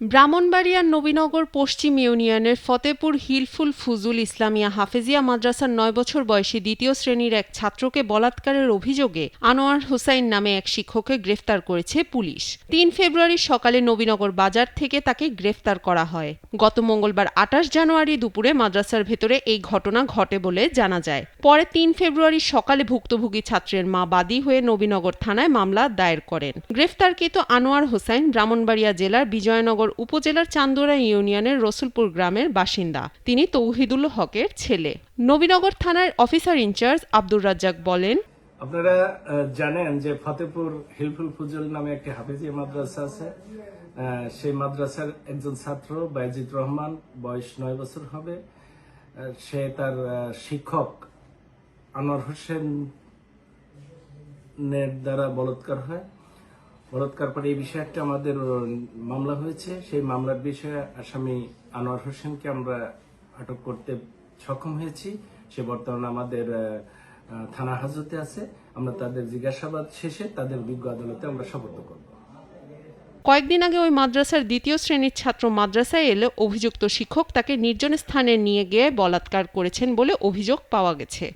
ব্রাহ্মণবাড়িয়ার নবীনগর পশ্চিম ইউনিয়নের ফতেপুর হিলফুল ফুজুল ইসলামিয়া হাফেজিয়া মাদ্রাসার নয় বছর বয়সী দ্বিতীয় শ্রেণির এক ছাত্রকে বলাৎকারের অভিযোগে আনোয়ার হুসাইন নামে এক শিক্ষককে গ্রেফতার করেছে পুলিশ। তিন ফেব্রুয়ারি সকালে নবীনগর বাজার থেকে তাকে গ্রেফতার করা হয়। গত মঙ্গলবার আঠাশ জানুয়ারি দুপুরে মাদ্রাসার ভেতরে এই ঘটনা ঘটে বলে জানা যায়। পরে তিন ফেব্রুয়ারি সকালে ভুক্তভোগী ছাত্রের মা বাদী হয়ে নবীনগর থানায় মামলা দায়ের করেন। গ্রেফতারকৃত আনোয়ার হোসাইন ব্রাহ্মণবাড়িয়া জেলার বিজয়নগর উপজেলার চান্দোরা ইউনিয়নের রসুলপুর গ্রামের বাসিন্দা। তিনি তৌহিদুল হকের ছেলে। নবীনগর থানার অফিসার ইনচার্জ আব্দুর রাজ্জাক বলেন, আপনারা জানেন যে ফতেপুর হিলফুল ফুজল নামে একটি হাফিজিয়া মাদ্রাসা আছে। সেই মাদ্রাসার একজন ছাত্র বাইজিদ রহমান, বয়স নয় বছর হবে। সে তার শিক্ষক আনোয়ার হোসেনের দ্বারা বলৎকার হয়। বলৎকার পরে এই বিষয়ে একটা আমাদের মামলা হয়েছে। সেই মামলার বিষয়ে আসামি আনোয়ার হোসেনকে আমরা আটক করতে সক্ষম হয়েছি। সে বর্তমানে আমাদের থানা হাজতে আছে। আমরা তাদের জিজ্ঞাসাবাদ শেষে তাদের বিজ্ঞ আদালতে আমরা শপথ করব। কয়েকদিন আগে ওই মাদ্রাসার দ্বিতীয় শ্রেণির ছাত্র মাদ্রাসায় এলে অভিযুক্ত শিক্ষক তাকে নির্জন স্থানে নিয়ে গিয়ে বলাৎকার করেছেন বলে অভিযোগ পাওয়া গেছে।